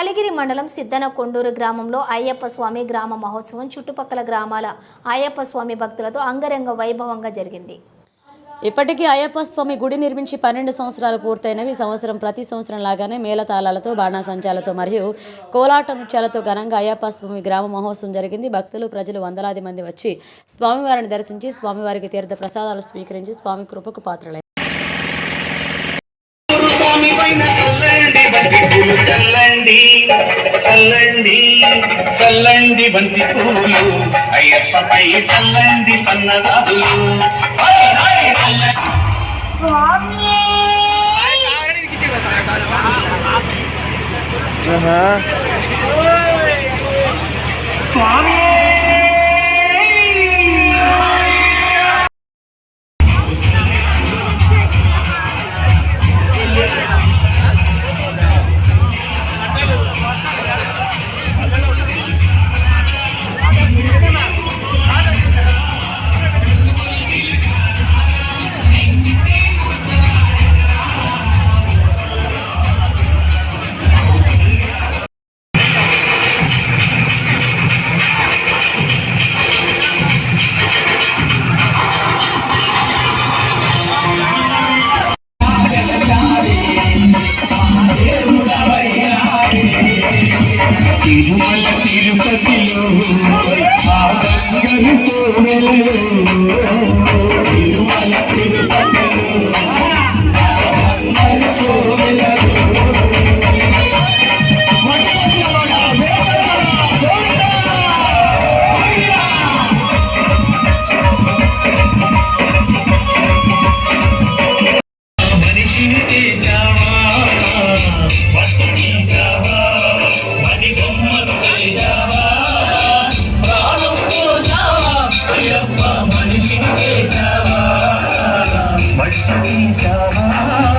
కలిగిరి మండలం సిద్ధన కొండూరు గ్రామంలో అయ్యప్ప స్వామి గ్రామ మహోత్సవం చుట్టుపక్కల గ్రామాల అయ్యప్ప స్వామి భక్తులతో అంగరంగ వైభవంగా జరిగింది. ఇప్పటికీ అయ్యప్ప స్వామి గుడి నిర్మించి పన్నెండు సంవత్సరాలు పూర్తయినవి. సంవత్సరం ప్రతి సంవత్సరం లాగానే మేళతాళాలతో బాణాసంచాలతో మరియు కోలాట నృత్యాలతో ఘనంగా అయ్యప్ప స్వామి గ్రామ మహోత్సవం జరిగింది. భక్తులు ప్రజలు వందలాది మంది వచ్చి స్వామివారిని దర్శించి స్వామివారికి తీర్థ ప్రసాదాలు స్వీకరించి స్వామి కృపకు పాత్రలై చల్లండి చల్లండి చల్లండి బంతి పూలు అయ్యప్పపై చల్లండి సన్నదాదులు hi, Please, stop.